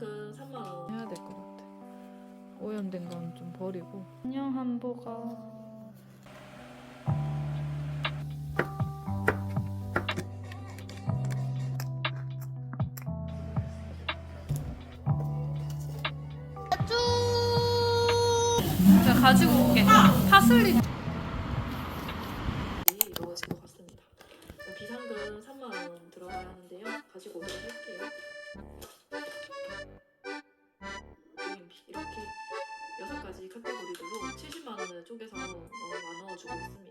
비상금 3만 원. 해야 될 것 같아. 오염된 건 좀 버리고. 안녕 한보가. 제가 가지고 올게. 파슬리. 이루어진 것 같습니다. 비상금 3만 원 들어가야 하는데요. 가지고 오도록 할게요. 70만 원을 쪼개서 어, 나누어 주고 있습니다.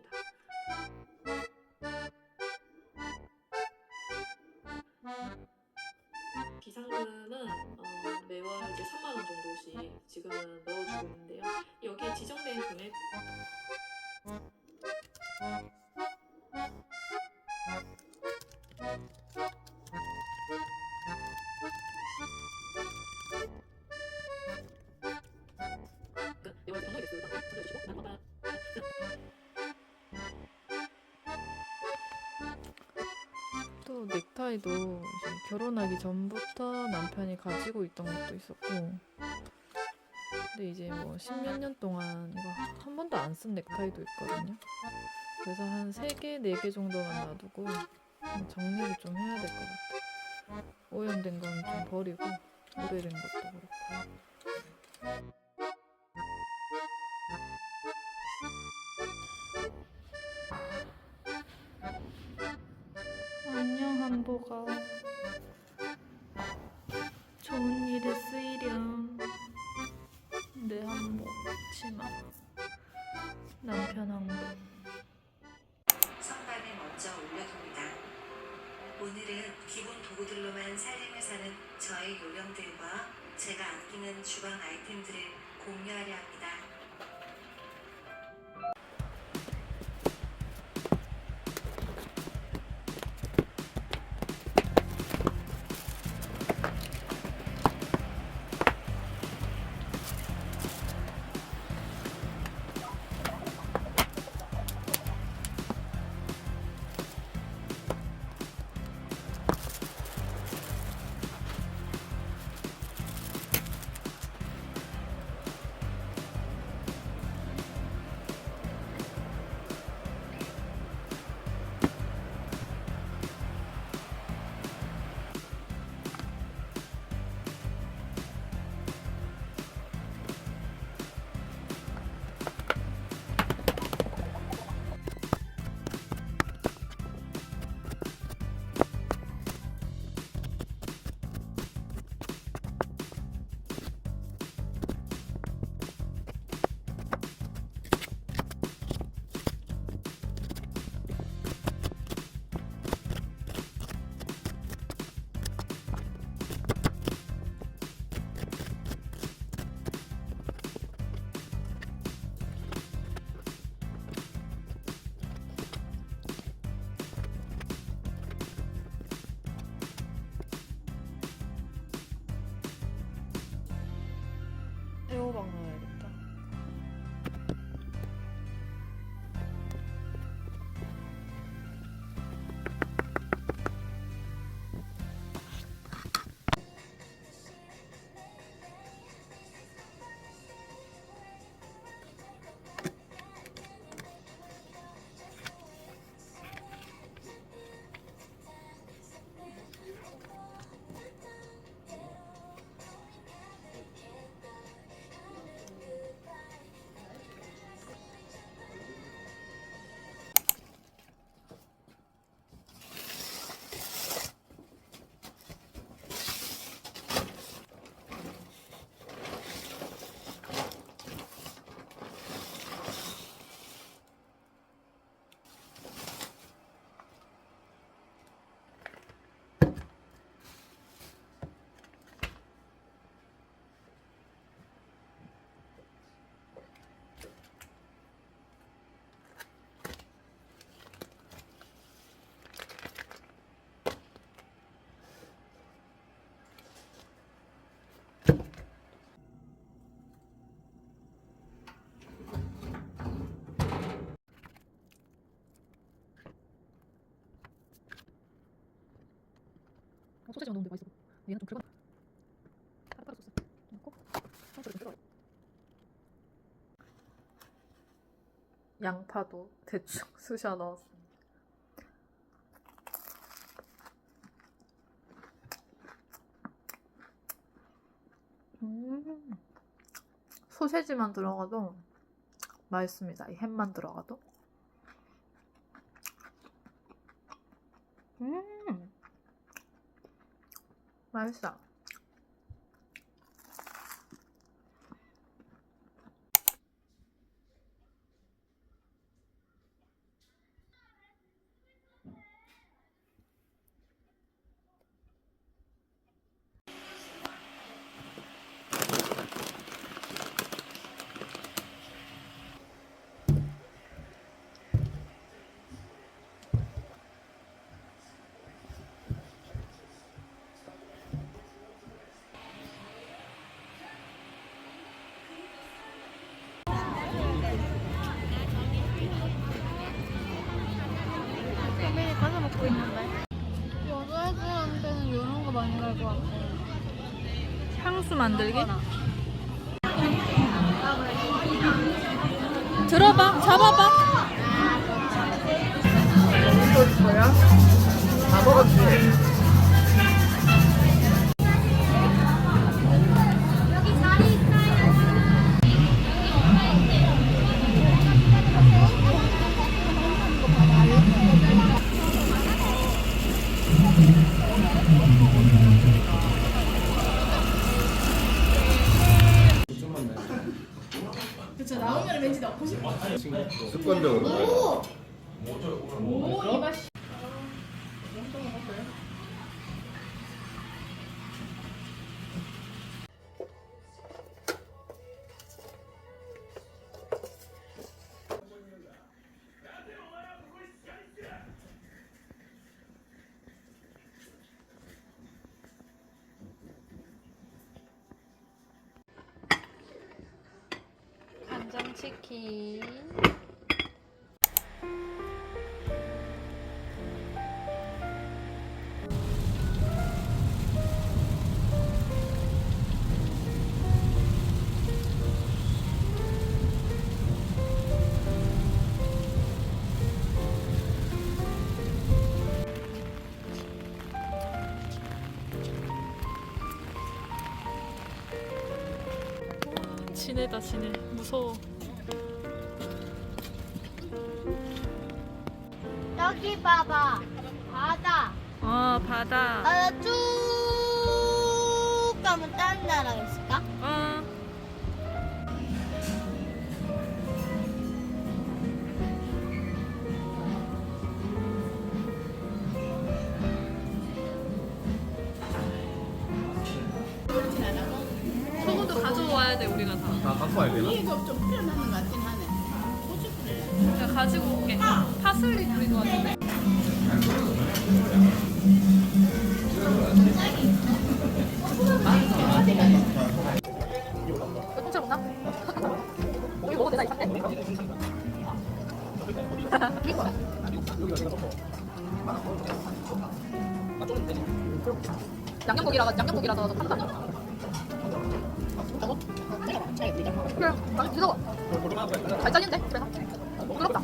이제 결혼하기 전부터 남편이 가지고 있던 것도 있었고. 근데 이제 뭐 십몇 년 동안 이거 한 번도 안 쓴 넥타이도 있거든요. 그래서 한 세 개, 네 개 정도만 놔두고 정리를 좀 해야 될 것 같아 오염된 건 좀 버리고 오래된 것도 그렇고 한보가 좋은 일에 쓰이렴 내 한복 치마 남편 한복 선반에 먼저 올려둡니다. 오늘은 기본 도구들로만 살림을 사는 저의 요령들과 제가 아끼는 주방 아이템들을 공유하려 합니다. Oh. 뭐 어, 소세지만 넣으면 되게 있어. 얘는 좀 긁어 파르파르 소스 넣고 상추를 좀 뜯어요 양파도 대충 쑤셔 넣었습니다 음. 소세지만 들어가도 맛있습니다. 이 햄만 들어가도. 음 맛있어. 먹고 있는데. 여자애들한테는 이런 거 많이 갈 것 같아. 향수 만들기? 들어봐, 잡아봐. 습관적으로 간장치킨. 지네다, 지네. 무서워. 여기 봐봐. 바다. 아, 바다. 아, 쭉 가면 다른 나라가 있을 다. 다 갖고 와야 되나? 내가 가지고 올게. 파슬리 뿌린 거 같은데. 이거 통째로 먹나? 이거 먹어도 되나 이거? 양념고기라서 양념고기라서 좀 판다. 그래, 많이 부드러워. 잘 잘린데? 그래서 부드럽다.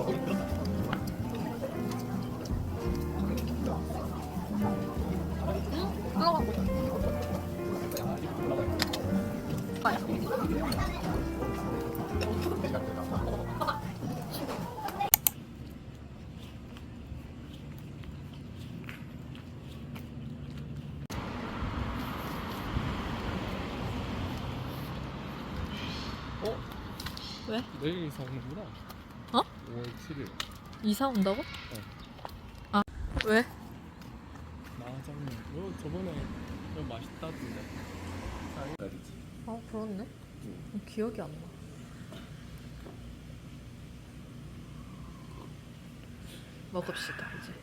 왜? 내일 이사 오는구나. 어? 5월 7일. 이사 온다고? 아, 왜? 나장면. 이거 저번에 이거 맛있다던데. 아, 그렇네. 기억이 안 나. 먹읍시다, 이제.